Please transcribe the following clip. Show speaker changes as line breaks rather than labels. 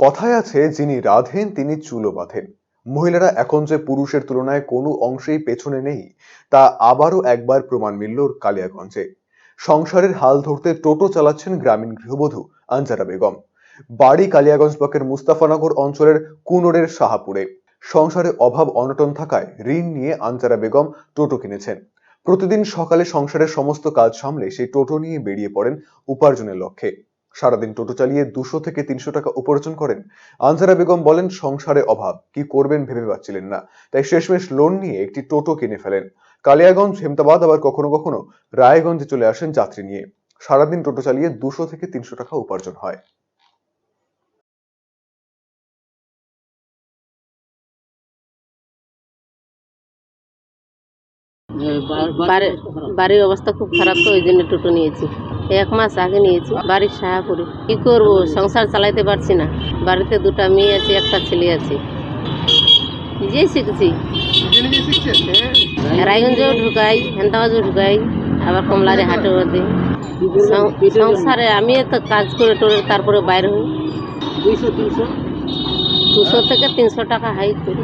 কথায় আছে, যিনি রাধেন, তিনি চুলো বাঁধেন। মহিলারা এখন যে পুরুষের তুলনায় কোনো অংশেই পেছনে নেই, তা আবারও একবার প্রমাণ মিলল কালিয়াগঞ্জে। সংসারের হাল ধরতে টোটো চালাচ্ছেন গ্রামীণ গৃহবধূ আঞ্জারা বেগম। বাড়ি কালিয়াগঞ্জ ব্লকের মুস্তাফানগর অঞ্চলের কুনোরের শাহাপুরে। সংসারে অভাব অনটন থাকায় ঋণ নিয়ে আঞ্জারা বেগম টোটো কিনেছেন। প্রতিদিন সকালে সংসারের সমস্ত কাজ সামলে সেই টোটো নিয়ে বেরিয়ে পড়েন উপার্জনের লক্ষ্যে। সারাদিন টোটো চালিয়ে দুশো থেকে তিনশো টাকা উপার্জন করেন। আনজারা বেগম বলেন, সংসারে অভাব, কি করবেন ভেবে পাচ্ছিলেন না। তাই শেষমেশ লোন নিয়ে একটি টোটো কিনে ফেলেন। কালিয়াগঞ্জ, হেমতাবাদ আবার কখনো কখনো রায়গঞ্জে চলে আসেন যাত্রী নিয়ে। সারাদিন টোটো চালিয়ে দুশো থেকে তিনশো টাকা উপার্জন হয়।
বাড়ির অবস্থা খুব খারাপ তো, ওই জন্য টোটো নিয়েছি। এক মাস আগে নিয়েছি বাড়ির সাহাপুরে। কি করব সংসার চালাইতে পারছি না। বাড়িতে দুটো মেয়ে আছে একটা ছেলে আছে। নিজেই শিখছি। রায়গঞ্জেও ঢুকাই হেন্তাবাজেও ঢুকাই আবার কমলারে হাটেও দিই। সংসারে আমি তো কাজ করে টোরে তারপরে বাইরে হই। দুশো থেকে তিনশো টাকা হাই করি।